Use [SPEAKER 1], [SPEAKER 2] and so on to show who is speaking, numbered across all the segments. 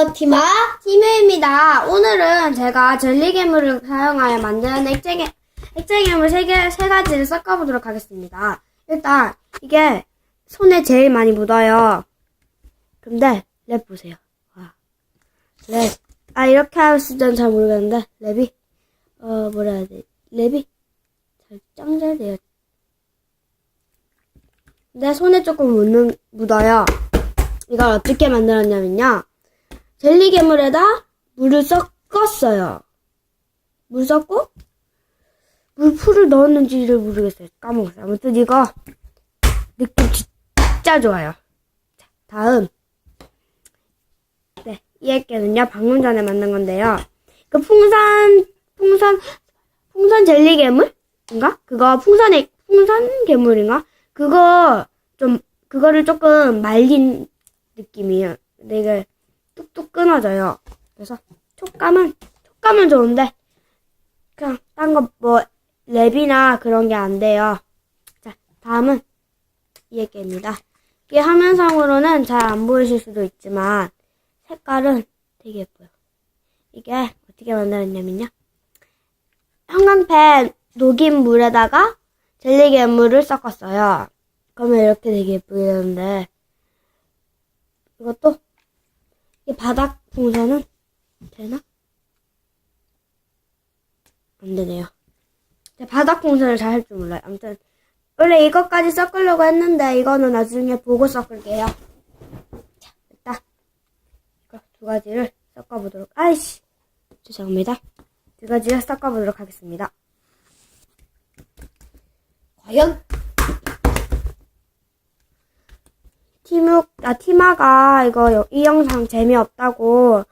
[SPEAKER 1] 안녕하세요. 티마 티메입니다. 오늘은 제가 젤리괴물을 사용하여 만든 액체, 액체괴물 세 개, 세 가지를 섞어보도록 하겠습니다. 일단, 이게 손에 제일 많이 묻어요. 근데, 랩 보세요. 와. 랩. 아, 이렇게 하실 땐잘 모르겠는데, 랩이, 어, 뭐라 해야 돼. 랩이 잘, 짱잘 돼요. 내 손에 조금 묻는, 묻어요. 이걸 어떻게 만들었냐면요. 젤리 괴물에다 물을 섞었어요. 물 섞고 물풀을 넣었는지를 모르겠어요. 까먹었어요. 아무튼 이거 느낌 진짜 좋아요. 자, 다음. 네, 이 액계는요. 방금 전에 만든 건데요. 그 풍선, 풍선, 풍선 젤리 괴물인가? 그거 풍선 액, 풍선 괴물인가? 그거 좀 그거를 조금 말린 느낌이에요. 이게 뚝뚝 끊어져요. 그래서 촉감은 촉감은 좋은데 그냥 딴 거 뭐 랩이나 그런 게 안 돼요. 자 다음은 이 액계입니다. 이게 화면상으로는 잘 안 보이실 수도 있지만 색깔은 되게 예뻐요. 이게 어떻게 만들었냐면요. 형광펜 녹인 물에다가 젤리 괴물을 섞었어요. 그러면 이렇게 되게 예쁘게 되는데 이것도 이 바닥 풍선은 되나? 안 되네요. 제가 바닥 풍선을 잘할 줄 몰라요. 아무튼 원래 이것까지 섞으려고 했는데 이거는 나중에 보고 섞을게요. 자, 일단 이거 두 가지를 섞어보도록. 아이씨, 죄송합니다. 두 가지를 섞어보도록 하겠습니다. 과연 티무, 아, 티마가 이거, 여- 이 영상 재미없다고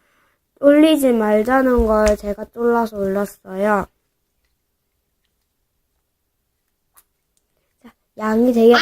[SPEAKER 1] 올리지 말자는 걸 제가 쫄라서 올렸어요. 자, 양이 되게.